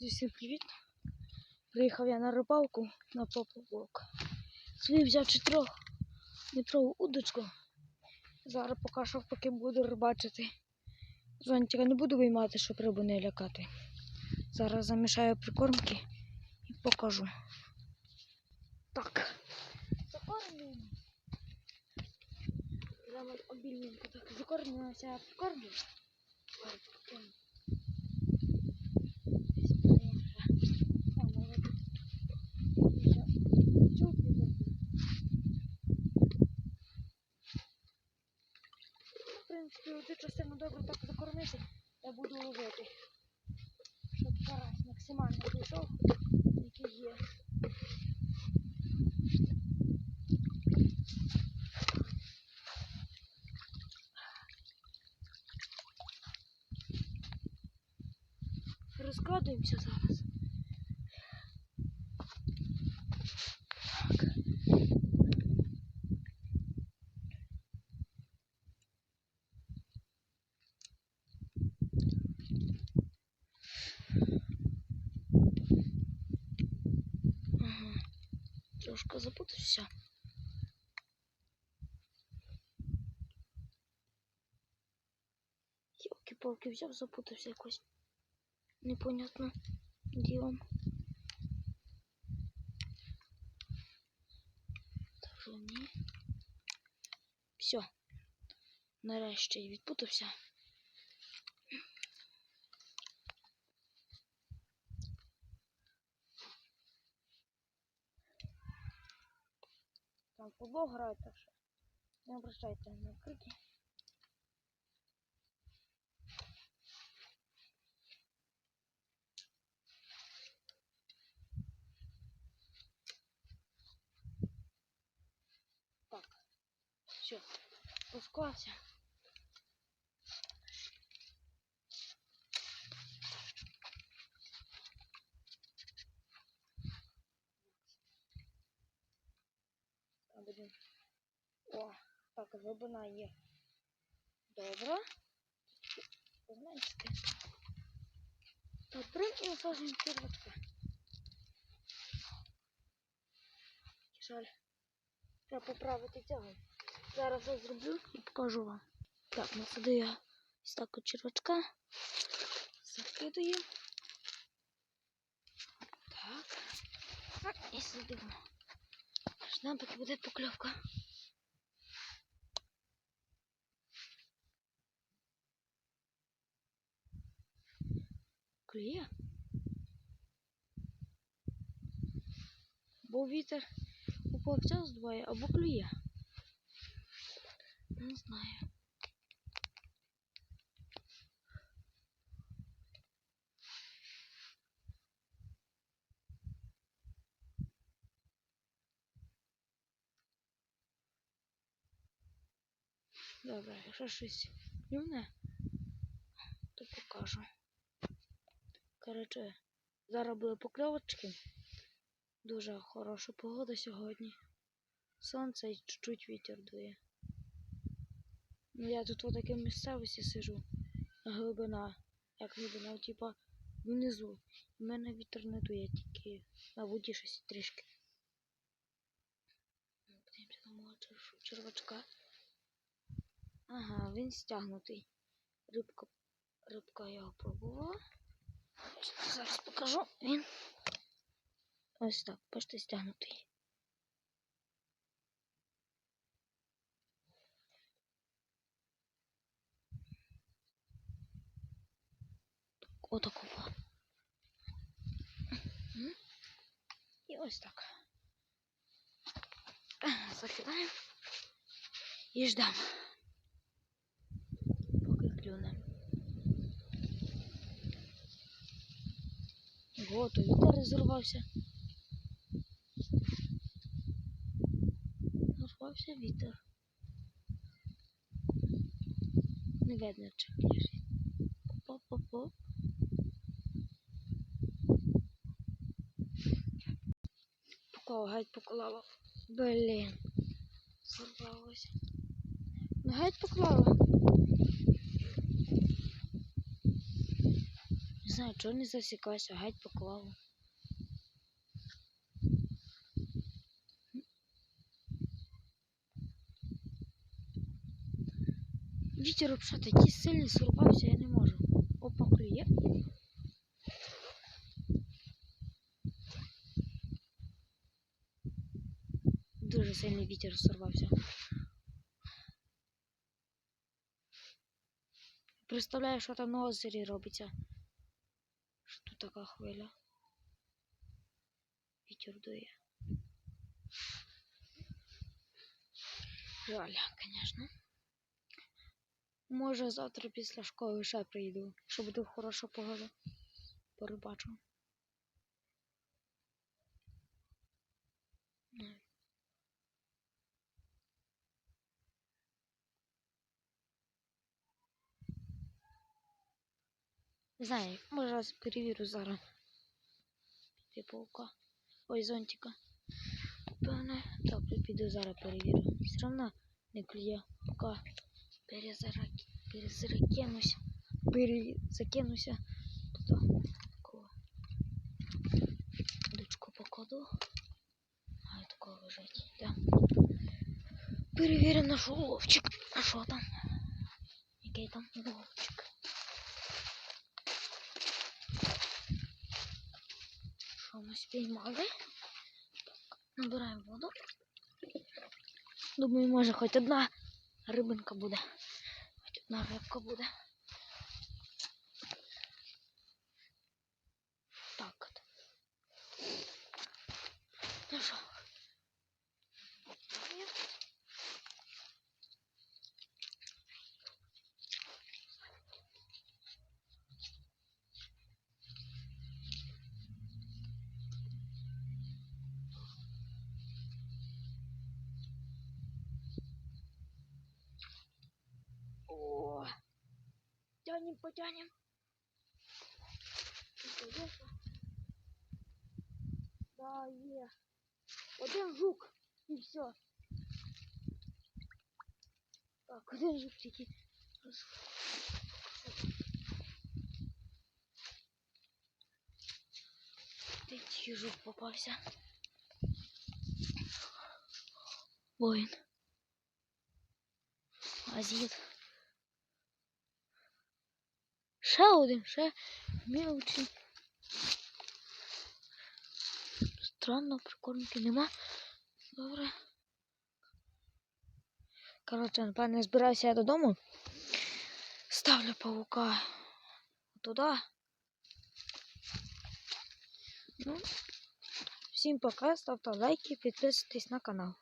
Всім привіт! Приїхав я на рибалку на поплавок. Свій взяв 4 метрову удочку. Зараз покажу, поки буду рибачити. Зонтика не буду виймати, щоб рибу не лякати. Зараз замішаю прикормки і покажу. Так. Закормлюємо. Обільненько так закормлювався прикормлю. Зараз покажу. В принципі, оцю частину добре так закормити, я буду ловити. Щоб карась максимально пішов, який є. Розкладуємося зараз. Так. Ага. Трошки запутався. Йолки-палки взяв, запутався якось. Непонятно ділом. Все. Нарешті відпутався. Там футбол грають, так що не обращайте на крики. Так, все, спускався. Будемо. О, так, глибина є. Добре. Так, прям і насаджуємо червячка. Жаль. Треба поправити тягу. Зараз я зроблю і покажу вам. Так, насадив я ось так от червачка. Закидую. Так, і сидимо. Ждемо, поки буде поклевка. Клює. Бо вітер у з двоє або клює. Не знаю. Добре, якщо щось клюне, то покажу. Коротше, зараз були покльовочки. Дуже хороша погода сьогодні. Сонце і чуть-чуть вітер дує. Ну я тут в такій місцевості сижу. Глибина. Як глибина, типа внизу. У мене вітер не дує, тільки на воді щось трішки. Подивимося чер- червачка. Ага, він стягнутий. Рибка, рибка його пробувала. Зараз покажу. Він ось так, бачите, стягнутий. Так, отакого. І ось так. Закидаємо і ждемо. Поки клюне. Вот, і вітер розірвався. Розірвався вітер. Не видно, чи книжі. Поп-поп-поп. Поклала, геть поклала. Блін. Сорвалося. Ну геть поклала. Знаю, чого не засікався, геть поклав. Вітер взагалі такий сильний сурвався, я не можу. Опа, клює. Дуже сильний вітер сорвався. Представляю, що там на озері робиться. Така хвиля. Вітер дує. Жаль, звісно. Може завтра після школи ще прийду, якщо буде хороша погода. Порибачу. Не. Не знаю, може раз перевірю зараз. Піти паука. Ой, зонтика. Певне, добре, піду зараз перевірю. Все одно не клює, поки перезарак... перезаракенусь. Перезакинуся. Туди. Дочку покладу. А такого лежить. Да. Перевіримо наш уловчик. А що там? Який там уловчик? Що нас спіймали? Набираємо воду. Думаю, може хоч одна рибинка буде. Хоч одна рибка буде. потянем. Да, є. Один жук і все. Так, один жук тільки. Третій жук попався. Воїн. Азіт. Ще один, ще мілочий. Странно, прикормки нема. Добре. Коротше, напевне, збираюся я додому. Ставлю паука туди. Ну, всім пока, ставте лайки, підписуйтесь на канал.